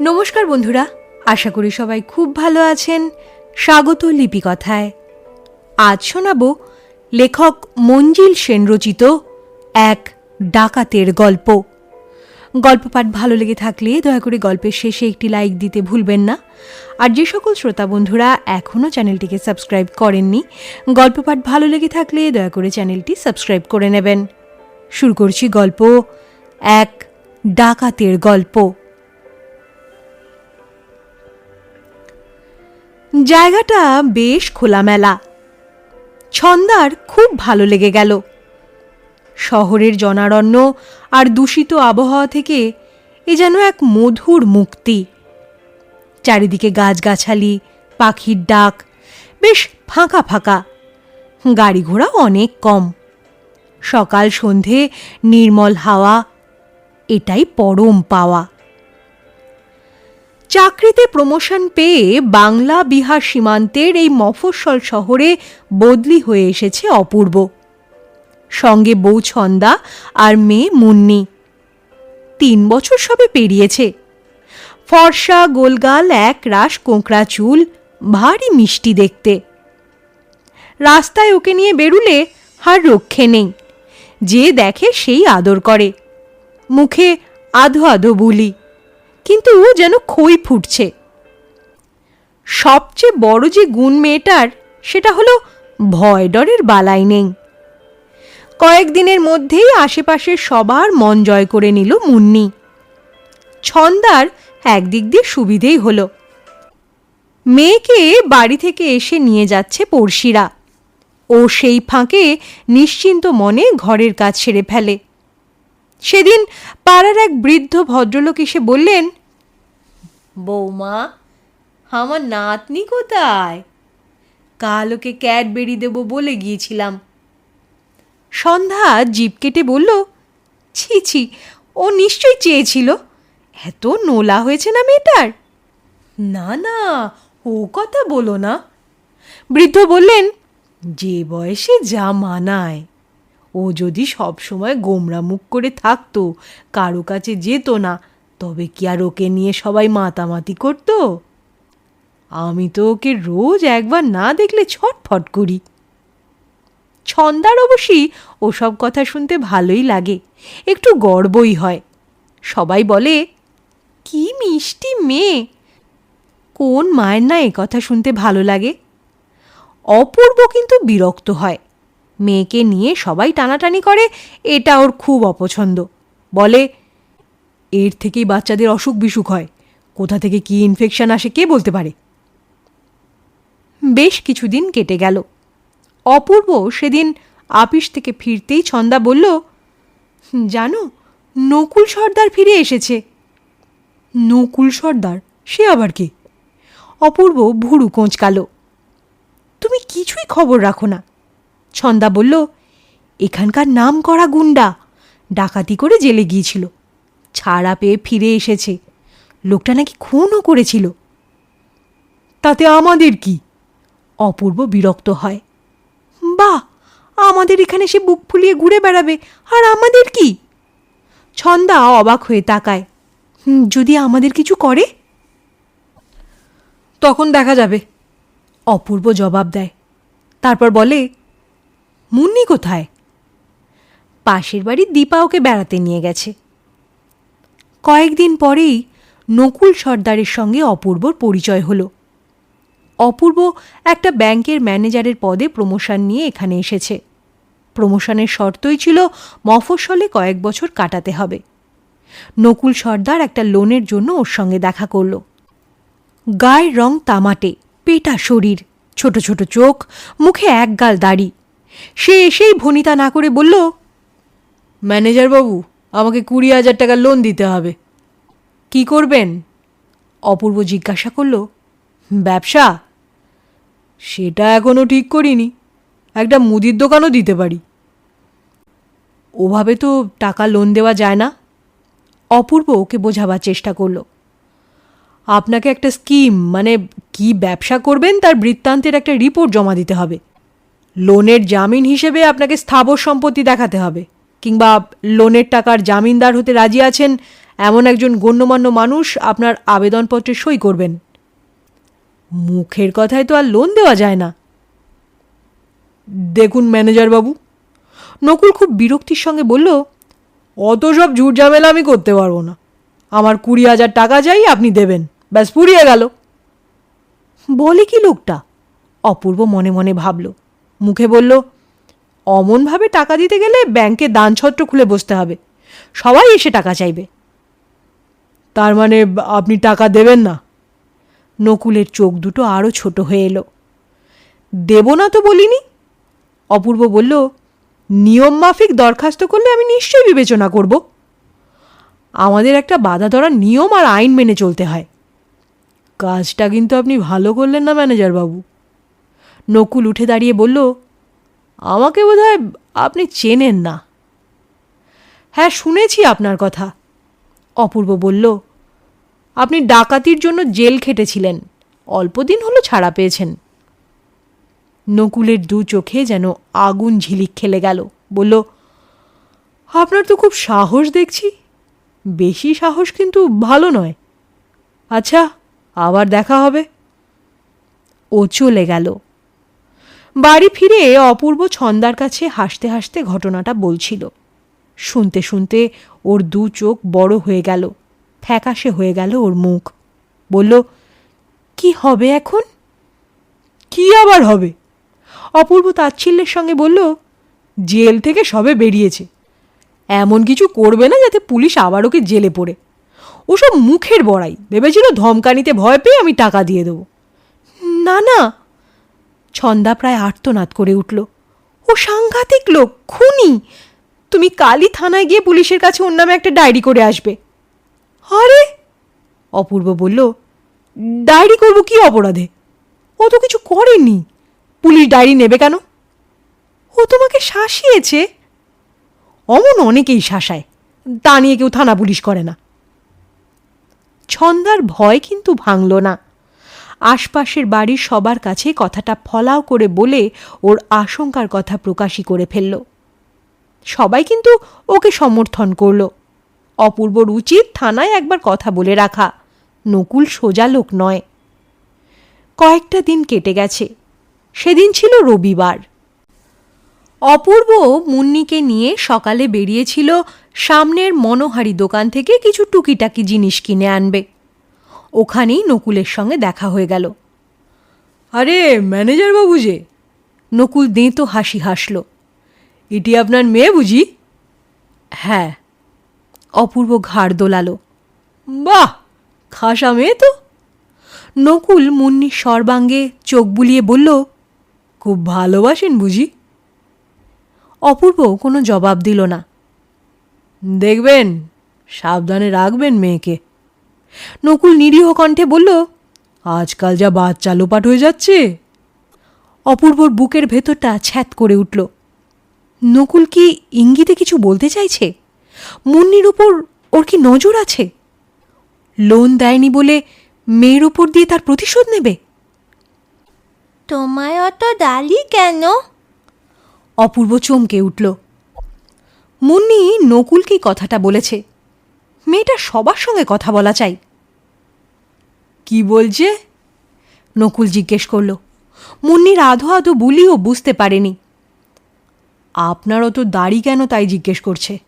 নমস্কার বন্ধুরা, আশা করি সবাই খুব ভালো আছেন। স্বাগত লিপিকথায়। আজ শোনাব লেখক মঞ্জিল সেন রচিত এক ডাকাতের গল্প। গল্প পাঠ ভালো লেগে থাকলে দয়া করে গল্পের শেষে একটি লাইক দিতে ভুলবেন না। আর যে সকল শ্রোতা বন্ধুরা এখনও চ্যানেলটিকে সাবস্ক্রাইব করেননি, গল্প পাঠ ভালো লেগে থাকলে দয়া করে চ্যানেলটি সাবস্ক্রাইব করে নেবেন। শুরু করছি গল্প, এক ডাকাতের গল্প। জায়গাটা বেশ খোলামেলা। ছন্দার খুব ভালো লেগে গেল। শহরের জনারণ্য আর দূষিত আবহাওয়া থেকে এ যেন এক মধুর মুক্তি। চারিদিকে গাছগাছালি, পাখির ডাক, বেশ ফাঁকা ফাঁকা। গাড়ি ঘোড়া অনেক কম। সকাল সন্ধে নির্মল হাওয়া, এটাই পরম পাওয়া। চাকরিতে প্রমোশন পেয়ে বাংলা, বিহার সীমান্তের এই মফস্বল শহরে বদলি হয়ে এসেছে অপূর্ব। সঙ্গে বউ ছন্দা আর মেয়ে মুন্নি। তিন বছর সবে পেরিয়েছে। ফর্সা, গোলগাল এক রাস কোঁকড়া চুল, ভারী মিষ্টি দেখতে। রাস্তায় ওকে নিয়ে বেরুলে আর রক্ষে নেই। যে দেখে সেই আদর করে। মুখে আধো আধো বুলি। কিন্তু ও যেন খই ফুটছে। সবচেয়ে বড় যে গুণ মেয়েটার, সেটা হলো ভয় ডরের বালাই নেই। কয়েকদিনের মধ্যেই আশেপাশের সবার মন জয় করে নিল মুন্নি। ছন্দার একদিক দিয়ে সুবিধেই হলো। মেয়েকে বাড়ি থেকে এসে নিয়ে যাচ্ছে পড়শিরা। ও সেই ফাঁকে নিশ্চিন্ত মনে ঘরের কাজ সেরে ফেলে। সেদিন পাড়ার এক বৃদ্ধ ভদ্রলোক এসে বললেন বৌমা আমার নাতনি কোথায়? কাল ওকে ক্যাডবেরি দেবো বলে গিয়েছিলাম। সন্ধ্যা জিপ কেটে বলল ছি ছি ও নিশ্চয়ই চেয়েছিল। এত নোলা হয়েছে না মেয়েটার? না না ও কথা বলো না। বৃদ্ধ বললেন যে বয়সে যা মানায়। ও যদি সব সময় গোমরা মুখ করে থাকতো, কারও কাছে যেত না, তবে কি আর ওকে নিয়ে সবাই মাতামাতি করত? আমি তো ওকে রোজ একবার না দেখলে ছটফট করি। ছন্দার অবশ্যই ওসব কথা শুনতে ভালোই লাগে, একটু গর্বই হয়। সবাই বলে, কি মিষ্টি মেয়ে, কোন মায়ের না এ কথা শুনতে ভালো লাগে? অপূর্ব কিন্তু বিরক্ত হয়। মেয়েকে নিয়ে সবাই টানাটানি করে, এটা ওর খুব অপছন্দ। বলে, এর থেকেই বাচ্চাদের অসুখ বিসুখ হয়। কোথা থেকে কি ইনফেকশন আসে কে বলতে পারে? বেশ কিছুদিন কেটে গেল। অপূর্ব সেদিন আপিস থেকে ফিরতেই ছন্দা বলল, জানো, নকুল সর্দার ফিরে এসেছে। নকুল সর্দার? সে আবার কে? অপূর্ব ভুরু কোঁচকালো, তুমি কিছুই খবর রাখো না। ছন্দা বলল এখানকার নাম করা গুন্ডা। ডাকাতি করে জেলে গিয়েছিল। ছাড়া পেয়ে ফিরে এসেছে। লোকটা নাকি খুনও করেছিল। তাতে আমাদের কি? অপূর্ব বিরক্ত হয়। বাহ আমাদের এখানে সে বুক ফুলিয়ে ঘুরে বেড়াবে আর আমাদের কি? ছন্দা অবাক হয়ে তাকায়। "হুম, যদি আমাদের কিছু করে? তখন দেখা যাবে অপূর্ব জবাব দেয়। তারপর বলে মুন্নি কোথায়? পাশের বাড়ি দীপা ওকে বেড়াতে নিয়ে গেছে। কয়েকদিন পরেই নকুল সর্দারের সঙ্গে অপূর্বর পরিচয় হলো। অপূর্ব একটা ব্যাংকের ম্যানেজারের পদে প্রমোশন নিয়ে এখানে এসেছে। প্রমোশনের শর্তই ছিল মফস্বলে কয়েক বছর কাটাতে হবে। নকুল সর্দার একটা লোনের জন্য ওর সঙ্গে দেখা করল। গায়ের রং তামাটে, পেটা শরীর, ছোট ছোট চোখ, মুখে একগাল দাড়ি। সে এসেই ভনিতা না করে বলল, ম্যানেজার বাবু, আমাকে কুড়ি হাজার টাকা লোন দিতে হবে। কি করবেন? অপূর্ব জিজ্ঞাসা করল, ব্যবসা? সেটা এখনও ঠিক করিনি। একটা মুদির দোকানও দিতে পারি। ওভাবে তো টাকা লোন দেওয়া যায় না? অপূর্ব ওকে বোঝাবার চেষ্টা করল, আপনাকে একটা স্কিম মানে কি ব্যবসা করবেন তার বৃত্তান্তের একটা রিপোর্ট জমা দিতে হবে। লোনের জামিন হিসেবে আপনাকে স্থাবর সম্পত্তি দেখাতে হবে। কিংবা লোনের টাকার জামিনদার হতে রাজি আছেন এমন একজন গণ্যমান্য মানুষ আপনার আবেদনপত্রে সই করবেন। মুখের কথায় তো আর লোন দেওয়া যায় না। দেখুন ম্যানেজার বাবু নকুল খুব বিরক্তির সঙ্গে বলল, অত সব ঝুট ঝামেলা আমি করতে পারব না। আমার কুড়ি হাজার টাকা চাই আপনি দেবেন। ব্যাস পুড়িয়ে গেল। বলে কি লোকটা? অপূর্ব মনে মনে ভাবল। মুখে বলল, অমনভাবে টাকা দিতে গেলে ব্যাংকে দানছত্র খুলে বসতে হবে। সবাই এসে টাকা চাইবে। তার মানে আপনি টাকা দেবেন না? নকুলের চোখ দুটো আরও ছোট হয়ে এলো। দেব না তো বলিনি? অপূর্ব বলল, নিয়ম মাফিক দরখাস্ত করলে আমি নিশ্চয়ই বিবেচনা করব। আমাদের একটা বাধা ধরার নিয়ম আর আইন মেনে চলতে হয়। কাজটা কিন্তু আপনি ভালো করলেন না ম্যানেজার বাবু নকুল উঠে দাঁড়িয়ে বলল, আমাকে বোধহয় আপনি চেনেন না। হ্যাঁ শুনেছি আপনার কথা। অপূর্ব বলল, আপনি ডাকাতির জন্য জেল খেটেছিলেন অল্পদিন হলো ছাড়া পেয়েছেন। নকুলের দু চোখে যেন আগুন ঝিলিক খেলে গেল, বলল, আপনার তো খুব সাহস দেখছি। বেশি সাহস কিন্তু ভালো নয়। আচ্ছা আবার দেখা হবে। ও চলে গেল। বাড়ি ফিরে অপূর্ব ছন্দার কাছে হাসতে হাসতে ঘটনাটা বলছিল। শুনতে শুনতে ওর দু চোখ বড় হয়ে গেল, ফ্যাকাশে হয়ে গেল ওর মুখ। বলল, কি হবে এখন? কি আবার হবে? অপূর্ব তাচ্ছিল্যের সঙ্গে বলল, জেল থেকে সবে বেরিয়েছে। এমন কিছু করবে না যাতে পুলিশ আবার ওকে জেলে পড়ে। ওসব মুখের বড়াই। ভেবেছিল ধমকানিতে ভয় পেয়ে আমি টাকা দিয়ে দেবো। না না ছন্দা প্রায় আর্তনাদ করে উঠল। ও সাংঘাতিক লোক, খুনি! তুমি কালই থানায় গিয়ে পুলিশের কাছে ওর নামে একটা ডায়েরি করে আসবে। আরে! অপূর্ব বলল, ডায়েরি করব কি অপরাধে? ও তো কিছু করেনি। পুলিশ ডায়েরি নেবে কেন? ও তোমাকে শাসিয়েছে? অমন অনেকেই শাসায়, তা নিয়ে কেউ থানা পুলিশ করে না। ছন্দার ভয় কিন্তু ভাঙল না। আশপাশের বাড়ির সবার কাছে কথাটা ফলাও করে বলে ওর আশঙ্কার কথা প্রকাশই করে ফেলল। সবাই কিন্তু ওকে সমর্থন করল। অপূর্বর উচিত থানায় একবার কথা বলে রাখা। নকুল সোজা লোক নয়। কয়েকটা দিন কেটে গেছে। সেদিন ছিল রবিবার। অপূর্ব মুন্নিকে নিয়ে সকালে বেরিয়েছিল সামনের মনোহারি দোকান থেকে কিছু টুকিটাকি জিনিস কিনে আনবে। ওখানেই নকুলের সঙ্গে দেখা হয়ে গেল। আরে ম্যানেজার বাবু যে। নকুল দেঁতো হাসি হাসল। এটি আপনার মেয়ে বুঝি? হ্যাঁ অপূর্ব ঘাড় দোলালো। বাহ খাসা মেয়ে তো। নকুল মুন্নির সর্বাঙ্গে চোখ বুলিয়ে বলল খুব ভালোবাসেন বুঝি। অপূর্ব কোনো জবাব দিল না। দেখবেন সাবধানে রাখবেন মেয়েকে। নকুল নিরীহ কণ্ঠে বলল আজকাল যা বাচ্চা লোপাট হয়ে যাচ্ছে। অপূর্বর বুকের ভেতরটা ছ্যাত করে উঠল। নকুল কি ইঙ্গিতে কিছু বলতে চাইছে? মুন্নির উপর ওর কি নজর আছে? লোন দেয়নি বলে মেয়ের উপর দিয়ে তার প্রতিশোধ নেবে? তোমায় অত ডালি কেন? অপূর্ব চমকে উঠল। মুন্নি নকুলকেই কথাটা বলেছে? মেয়েটা সবার সঙ্গে কথা বলা চাই। কি বলছে? নকুল জিজ্ঞেস করল। মুন্নির আধো আধো বুলিও বুঝতে পারেনি। আপনারও তো দাড়ি কেন তাই জিজ্ঞেস করছে?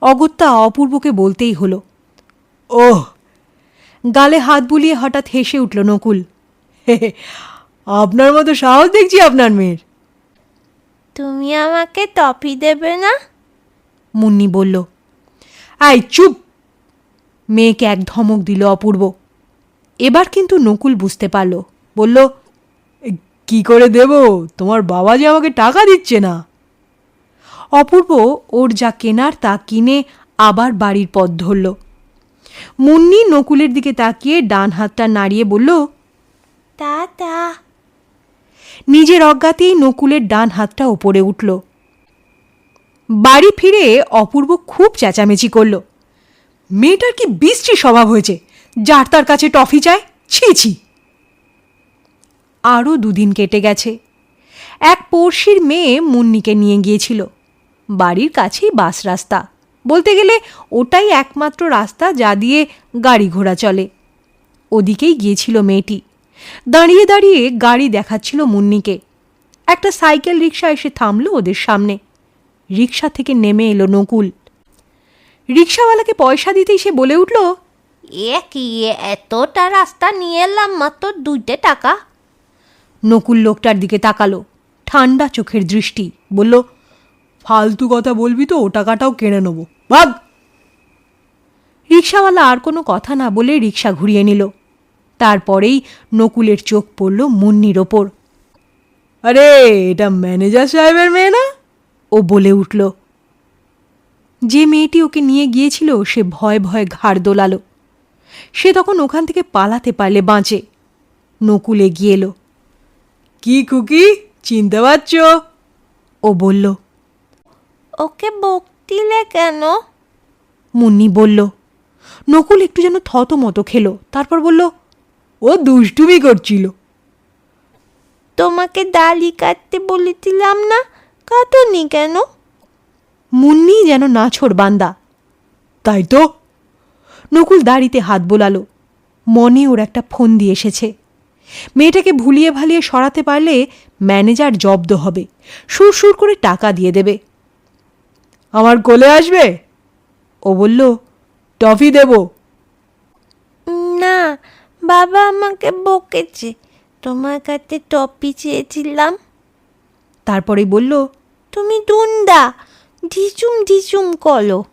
অগত্যা অপূর্বকে বলতেই হলো। ওহ! গালে হাত বুলিয়ে হঠাৎ হেসে উঠল নকুল। "হে হে, আপনার মতো সাহস দেখছি আপনার মেয়ের। তুমি আমাকে টপি দেবে না? মুন্নি বলল আই চুপ! মেয়েকে এক ধমক দিল অপূর্ব। এবার কিন্তু নকুল বুঝতে পারল। বলল কি করে দেব? তোমার বাবা যে আমাকে টাকা দিচ্ছে না? অপূর্ব ওর যা কেনার তা কিনে আবার বাড়ির পথ ধরল। মুন্নি নকুলের দিকে তাকিয়ে ডান হাতটা নাড়িয়ে বলল তা তা নিজের অজ্ঞাতেই নকুলের ডান হাতটা ওপরে উঠল। বাড়ি ফিরে অপূর্ব খুব চেঁচামেচি করল মেয়েটার কি বিশ্রী স্বভাব হয়েছে? যার তার কাছে টফি চায় ছি ছি। আরও দুদিন কেটে গেছে। এক পড়শির মেয়ে মুন্নিকে নিয়ে গিয়েছিল। বাড়ির কাছেই বাস রাস্তা। বলতে গেলে ওটাই একমাত্র রাস্তা যা দিয়ে গাড়ি ঘোড়া চলে। ওদিকেই গিয়েছিল মেয়েটি। দাঁড়িয়ে দাঁড়িয়ে গাড়ি দেখাচ্ছিল মুন্নিকে। একটা সাইকেল রিক্সা এসে থামলো ওদের সামনে। রিক্সা থেকে নেমে এলো নকুল। রিক্সাওয়ালাকে পয়সা দিতেই সে বলে উঠল এ কি এতটা রাস্তা নিয়ে এলাম মাত্র দুইটে টাকা? নকুল লোকটার দিকে তাকালো, ঠান্ডা চোখের দৃষ্টি, বলল, ফালতু কথা বলবি তো, ও টাকাটাও কেড়ে নেব। ভাগ! রিক্সাওয়ালা আর কোনো কথা না বলে রিক্সা ঘুরিয়ে নিল। তারপরেই নকুলের চোখ পড়ল মুন্নির ওপর। আরে, এটা ম্যানেজার সাহেবের মেয়ে না? ও বলে উঠল। যে মেয়েটি ওকে নিয়ে গিয়েছিল, সে ভয় ভয়ে ঘাড় দোলালো। সে তখন ওখান থেকে পালাতে পারলে বাঁচে। নকুল এগিয়ে এলো। কি কুকি? চিনতে পারছ? ও বলল। ওকে বকতিলে কেন? মুন্নি বলল। নকুল একটু যেন থতমতো খেলো তারপর বলল ও দুষ্টুমি করছিল। তোমাকে দালি কাটতে বলেছিলাম না? কাটনি কেন? মুন্নি যেন নাছোড় বান্দা। তাই তো নকুল দাড়িতে হাত বোলালো। মনে ওর একটা ফোন দিয়ে এসেছে। মেয়েটাকে ভুলিয়ে ভালিয়ে সরাতে পারলে ম্যানেজার জব্দ হবে। সুর সুর করে টাকা দিয়ে দেবে। আমার কোলে আসবে? ও বলল টফি দেব। না বাবা আমাকে বকেছে। তোমার কাছে টপি চেয়েছিলাম। তারপরে বলল তুমি দুন্দা ঢিচুম ঢিচুম কলো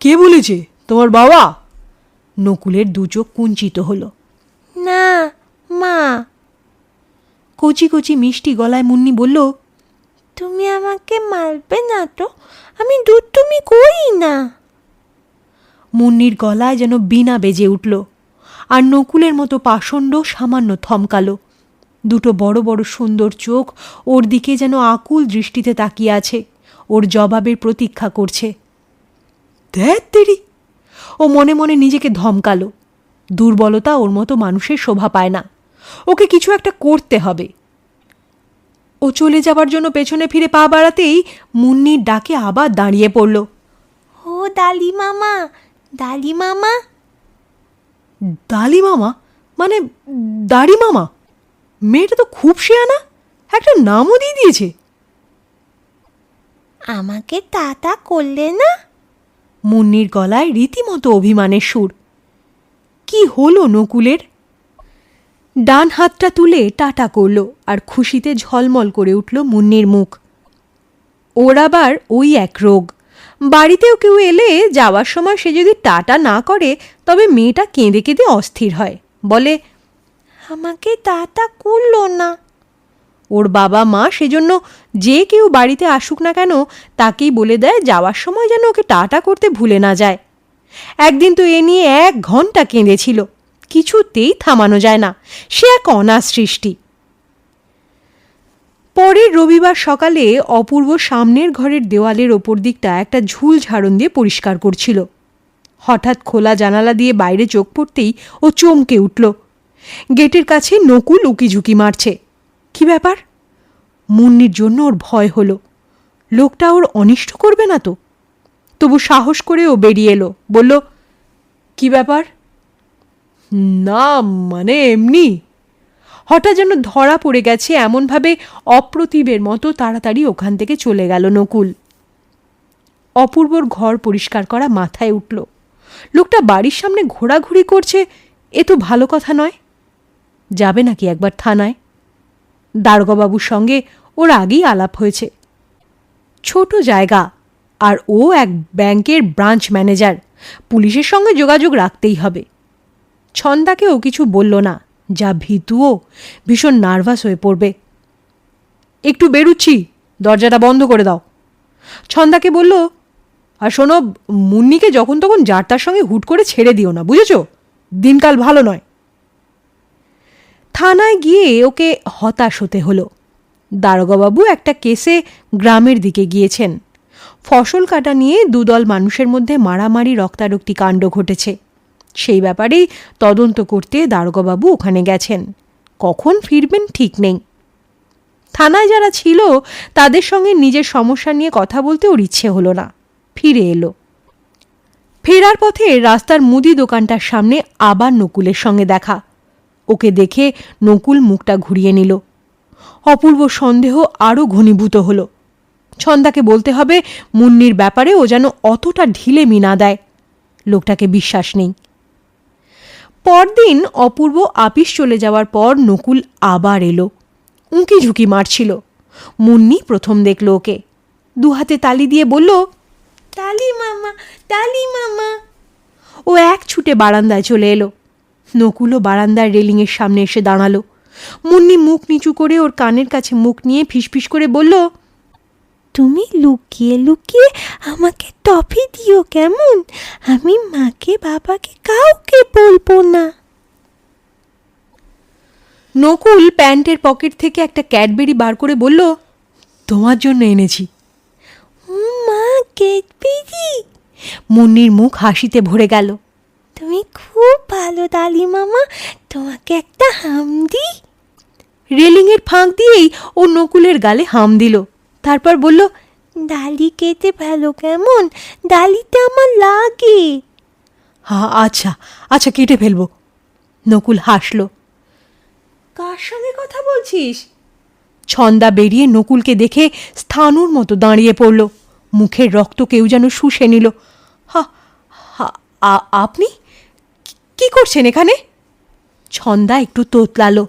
কে বলেছে? তোমার বাবা? নকুলের দু চোখ কুঞ্চিত হলো। না মা। কচি কচি মিষ্টি গলায় মুন্নি বলল তুমি আমাকে মারবে না তো? আমি দুধ তুমি করি না? মুন্নির গলায় যেন বিনা বেজে উঠল আর নকুলের মতো পাষণ্ড সামান্য থমকালো। দুটো বড় বড় সুন্দর চোখ ওর দিকে যেন আকুল দৃষ্টিতে তাকিয়ে আছে ওর জবাবের প্রতীক্ষা করছে। ধ্যাত তেরি ও মনে মনে নিজেকে ধমকালো। দুর্বলতা ওর মতো মানুষের শোভা পায় না। ওকে কিছু একটা করতে হবে। ও চলে যাবার জন্য পেছনে ফিরে পা বাড়াতেই মুন্নির ডাকে আবার দাঁড়িয়ে পড়ল। ও দালি মামা দালি মামা। দালি মামা? মানে দাড়ি মামা? মেয়েটা তো খুব শেয়ানা একটা নামও দিয়ে দিয়েছে। আমাকে তাতা করলে না? মুন্নির গলায় রীতিমতো অভিমানের সুর। কি হলো নকুলের? ডান হাতটা তুলে টাটা করল আর খুশিতে ঝলমল করে উঠল মুন্নির মুখ। ওর আবার ওই এক রোগ। বাড়িতেও কেউ এলে যাওয়ার সময় সে যদি টাটা না করে, তবে মেয়েটা কেঁদে কেঁদে অস্থির হয়। বলে, আমাকে তাতা করল না। ওর বাবা মা সেজন্য যে কেউ বাড়িতে আসুক না কেন, তাকেই বলে দেয় যাওয়ার সময় যেন ওকে টাটা করতে ভুলে না যায়। একদিন তো এ নিয়ে এক ঘণ্টা কেঁদেছিল, কিছুতেই থামানো যায় না, সে এক অনার সৃষ্টি। পরের রবিবার সকালে অপূর্ব সামনের ঘরের দেওয়ালের ওপর দিকটা একটা ঝুল ঝাড়ন দিয়ে পরিষ্কার করছিল। হঠাৎ খোলা জানালা দিয়ে বাইরে চোখ পড়তেই ও চমকে উঠল। গেটের কাছে নকুল উকিঝুঁকি মারছে। কি ব্যাপার? মুন্নির জন্য ওর ভয় হলো। লোকটা ওর অনিষ্ট করবে না তো? তবু সাহস করে ও বেরিয়ে এলো, বলল, কি ব্যাপার? না মানে এমনি। হঠাৎ যেন ধরা পড়ে গেছে এমনভাবে অপ্রতিবের মতো তাড়াতাড়ি ওখান থেকে চলে গেল নকুল। অপূর্বর ঘর পরিষ্কার করা মাথায় উঠল। লোকটা বাড়ির সামনে ঘোরাঘুরি করছে, এ তো ভালো কথা নয়। যাবে নাকি একবার থানায়? দারোগাবাবুর সঙ্গে ওর আগেই আলাপ হয়েছে। ছোট জায়গা, আর ও এক ব্যাংকের ব্রাঞ্চ ম্যানেজার। পুলিশের সঙ্গে যোগাযোগ রাখতেই হবে। ছন্দাকে ও কিছু বলল না, যা ভীতুও ভীষণ নার্ভাস হয়ে পড়বে। একটু বেরুচ্ছি, দরজাটা বন্ধ করে দাও। ছন্দাকে বলল, আর শোনো, মুন্নিকে যখন তখন যার তার সঙ্গে হুট করে ছেড়ে দিও না, বুঝেছ? দিনকাল ভালো নয়। থানায় গিয়ে ওকে হতাশ হতে হলো। দারোগাবাবু একটা কেসে গ্রামের দিকে গিয়েছেন। ফসল কাটা নিয়ে দুদল মানুষের মধ্যে মারামারি, রক্তারক্তি কাণ্ড ঘটেছে। সেই ব্যাপারেই তদন্ত করতে দারোগাবাবু ওখানে গেছেন। কখন ফিরবেন ঠিক নেই। থানায় যারা ছিল, তাদের সঙ্গে নিজের সমস্যা নিয়ে কথা বলতে ওর ইচ্ছে হলো না। ফিরে এলো। ফেরার পথে রাস্তার মুদি দোকানটার সামনে আবার নকুলের সঙ্গে দেখা। ওকে দেখে নকুল মুখটা ঘুরিয়ে নিল। অপূর্ব সন্দেহ আরও ঘনীভূত হলো। ছন্দাকে বলতে হবে, মুন্নির ব্যাপারে ও যেন অতটা ঢিলে মিনা দেয়। লোকটাকে বিশ্বাস নেই। পরদিন অপূর্ব আপিস চলে যাওয়ার পর নকুল আবার এলো। উঁকি ঝুঁকি মারছিল। মুন্নি প্রথম দেখল ওকে। দু হাতে তালি দিয়ে বলল, তালি মামা তালি মামা। ও এক ছুটে বারান্দায় চলে এলো। নকুলও বারান্দার রেলিংয়ের সামনে এসে দাঁড়াল। মুন্নি মুখ নিচু করে ওর কানের কাছে মুখ নিয়ে ফিসফিস করে বলল তুমি লুকিয়ে লুকিয়ে আমাকে টফি দিও কেমন? আমি মাকে বাবাকে কাউকে বলব না। নকুল প্যান্টের পকেট থেকে একটা ক্যাডবেরি বার করে বলল তোমার জন্য এনেছি। মা কেটবিরি মুন্নির মুখ হাসিতে ভরে গেল। তুমি খুব ভালো দালি মামা। তোমাকে একটা হাম দি রেলিংয়ের ফাঁক দিয়েই ও নকুলের গালে হাম দিল। তারপর বলল ডালি কেটে ভালো কেমন? ডালিতে আমার লাগে। হা আচ্ছা আচ্ছা কেটে ফেলব। নকুল হাসল। কার সঙ্গে কথা বলছিস? ছন্দা বেরিয়ে নকুলকে দেখে স্থানুর মতো দাঁড়িয়ে পড়ল। মুখের রক্ত কেউ যেন শুষে নিল। হা হা- আপনি? কি- করছেন এখানে? ছন্দা একটু তোতলালো।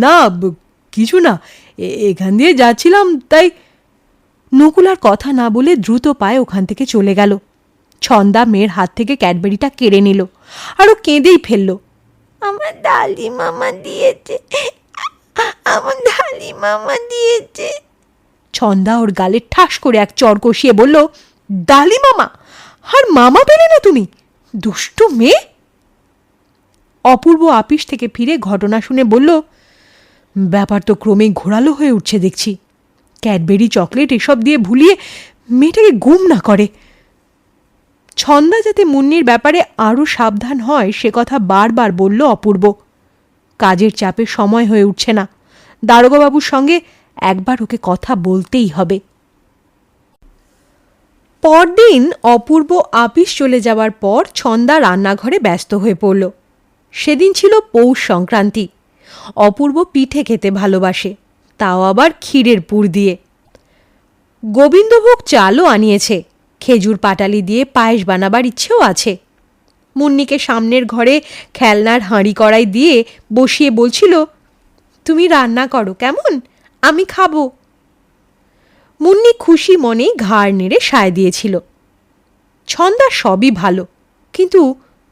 না কিছু না। এখান দিয়ে যাচ্ছিলাম তাই নকুল আর কথা না বলে দ্রুত পায়ে ওখান থেকে চলে গেল। ছন্দা মেয়ের হাত থেকে ক্যাডবেরিটা কেড়ে নিল আরও কেঁদেই ফেলল। আমার ডালি মামা দিয়েছে। আমার ডালি মামা দিয়েছে। ছন্দা ওর গালে ঠাস করে এক চর কষিয়ে বলল ডালি মামা আর মামা পেলে না তুমি? দুষ্টু মেয়ে? অপূর্ব আপিস থেকে ফিরে ঘটনা শুনে বলল, ব্যাপার তো ক্রমেই ঘোরালো হয়ে উঠছে দেখছি। ক্যাডবেরি চকলেট এসব দিয়ে ভুলিয়ে মেয়েটাকে গুম না করে। ছন্দা যাতে মুন্নির ব্যাপারে আরও সাবধান হয়, সে কথা বারবার বলল অপূর্ব। কাজের চাপে সময় হয়ে উঠছে না। দারোগাবাবুর সঙ্গে একবার ওকে কথা বলতেই হবে। পরদিন অপূর্ব আপিস চলে যাওয়ার পর ছন্দা রান্নাঘরে ব্যস্ত হয়ে পড়ল। সেদিন ছিল পৌষ সংক্রান্তি। অপূর্ব পিঠে খেতে ভালোবাসে, তাও আবার ক্ষীরের পুর দিয়ে। গোবিন্দভোগ চালও আনিয়েছে, খেজুর পাটালি দিয়ে পায়েস বানাবার ইচ্ছেও আছে। মুন্নিকে সামনের ঘরে খেলনার হাঁড়ি কড়াই দিয়ে বসিয়ে বলছিল, তুমি রান্না করো, কেমন? আমি খাব। মুন্নি খুশি মনেই ঘাড় নেড়ে সায় দিয়েছিল। ছন্দা সবই ভালো, কিন্তু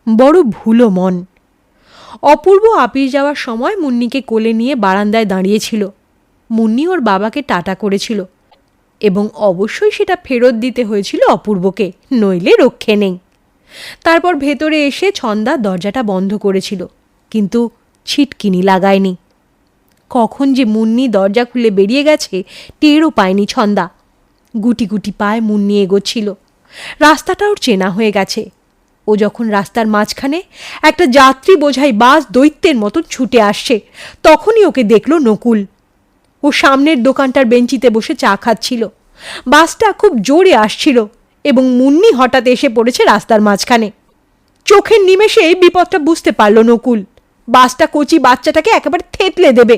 বড় ভুলো মন। অপূর্ব আপিস যাওয়ার সময় মুন্নিকে কোলে নিয়ে বারান্দায় দাঁড়িয়েছিল। মুন্নি ওর বাবাকে টাটা করেছিল এবং অবশ্যই সেটা ফেরত দিতে হয়েছিল অপূর্বকে, নইলে রক্ষে নেই। তারপর ভেতরে এসে ছন্দা দরজাটা বন্ধ করেছিল, কিন্তু ছিটকিনি লাগায়নি। কখন যে মুন্নি দরজা খুলে বেরিয়ে গেছে, টেরও পায়নি ছন্দা। গুটি গুটি পায়ে মুন্নি এগোচ্ছিল। রাস্তাটা ওর চেনা হয়ে গেছে। ও যখন রাস্তার মাঝখানে একটা যাত্রী বোঝাই বাস দৈত্যের মতো ছুটে আসছে, তখনই ওকে দেখল নকুল। ও সামনের দোকানটার বেঞ্চিতে বসে চা খাচ্ছিল। বাসটা খুব জোরে আসছিল এবং মুন্নি হঠাৎ এসে পড়েছে রাস্তার মাঝখানে। চোখের নিমেষে বিপদটা বুঝতে পারল নকুল। বাসটা কচি বাচ্চাটাকে একেবারে থেতলে দেবে।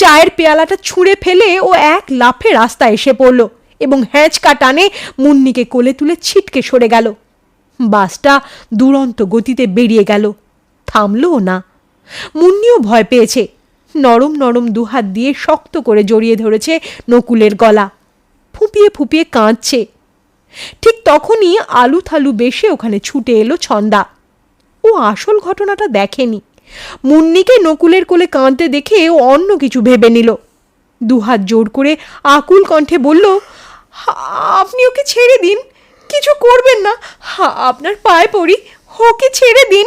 চায়ের পেয়ালাটা ছুঁড়ে ফেলে ও এক লাফে রাস্তা এসে পড়ল এবং হ্যাঁচকা টানে মুন্নিকে কোলে তুলে ছিটকে সরে গেল। বাসটা দুরন্ত গতিতে বেরিয়ে গেল। থামলও না। মুন্নিও ভয় পেয়েছে। নরম নরম দুহাত দিয়ে শক্ত করে জড়িয়ে ধরেছে নকুলের গলা। ফুপিয়ে ফুপিয়ে কাঁদছে। ঠিক তখনই আলু থালু বেশে ওখানে ছুটে এলো ছন্দা। ও আসল ঘটনাটা দেখেনি। মুন্নিকে নকুলের কোলে কাঁদতে দেখে ও অন্য কিছু ভেবে নিল। দুহাত জোর করে আকুল কণ্ঠে বলল, "হা- আপনি ওকে ছেড়ে দিন। কিছু করবেন না। আপনার পায়ে পড়ি ওকে ছেড়ে দিন।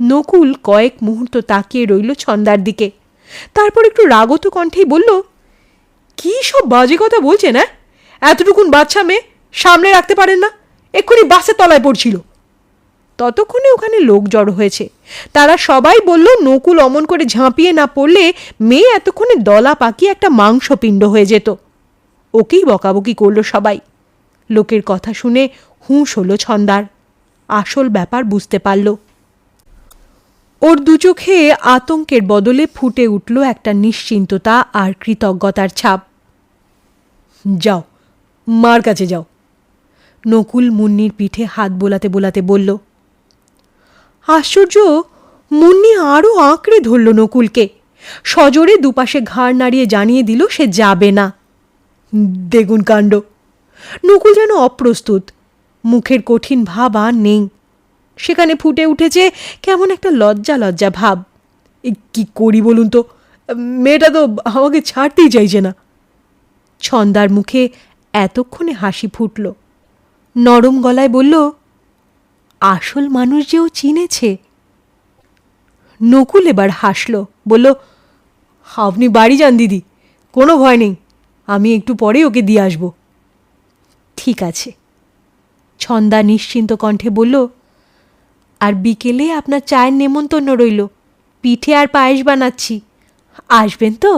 নকুল কয়েক মুহূর্ত তাকিয়ে রইল ছন্দার দিকে। তারপর একটু রাগত কণ্ঠেই বলল, কি সব বাজে কথা বলছেন হ্যাঁ এতটুকুন বাচ্চা মেয়ে সামনে রাখতে পারেন না, এক্ষুনি বাসের তলায় পড়ছিল। ততক্ষণে ওখানে লোক জড়ো হয়েছে। তারা সবাই বলল, নকুল অমন করে ঝাঁপিয়ে না পড়লে মেয়ে এতক্ষণে দলা পাকিয়ে একটা মাংসপিণ্ড হয়ে যেত। ওকেই বকাবকি করল সবাই। লোকের কথা শুনে হুঁশ হলো ছন্দার। আসল ব্যাপার বুঝতে পারল। ওর দু চোখে আতঙ্কের বদলে ফুটে উঠল একটা নিশ্চিন্ততা আর কৃতজ্ঞতার ছাপ। যাও, মার কাছে যাও। নকুল মুন্নির পিঠে হাত বোলাতে বোলাতে বলল, আশ্চর্য, মুন্নি আরও আঁকড়ে ধরল নকুলকে। সজোরে দুপাশে ঘাড় নাড়িয়ে জানিয়ে দিল সে যাবে না। দেখুন কাণ্ড নকুল যেন অপ্রস্তুত। মুখের কঠিন ভাব আর নেই। সেখানে ফুটে উঠেছে কেমন একটা লজ্জা লজ্জা ভাব কি করি বলুন তো? মেয়েটা তো আমাকে ছাড়তেই চাইছে না। ছন্দার মুখে এতক্ষণে হাসি ফুটল। নরম গলায় বলল, আসল মানুষ যে ও চিনেছে। নকুল এবার হাসল, বলল, আপনি বাড়ি যান দিদি, কোনো ভয় নেই। আমি একটু পরে ওকে দিয়ে আসব। ঠিক আছে। ছন্দা নিশ্চিন্ত কণ্ঠে বলল, আর বিকেলে আপনার চায়ের নেমন্তন্ন রইল। পিঠে আর পায়েস বানাচ্ছি। আসবেন তো?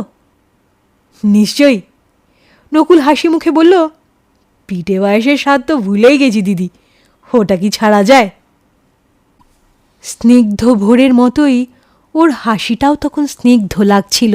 নিশ্চয়ই। নকুল হাসি মুখে বলল, পিঠে পায়েসের স্বাদ তো ভুলেই গেছি দিদি। ওটা কি ছাড়া যায়? স্নিগ্ধ ভোরের মতোই ওর হাসিটাও তখন স্নিগ্ধ লাগছিল।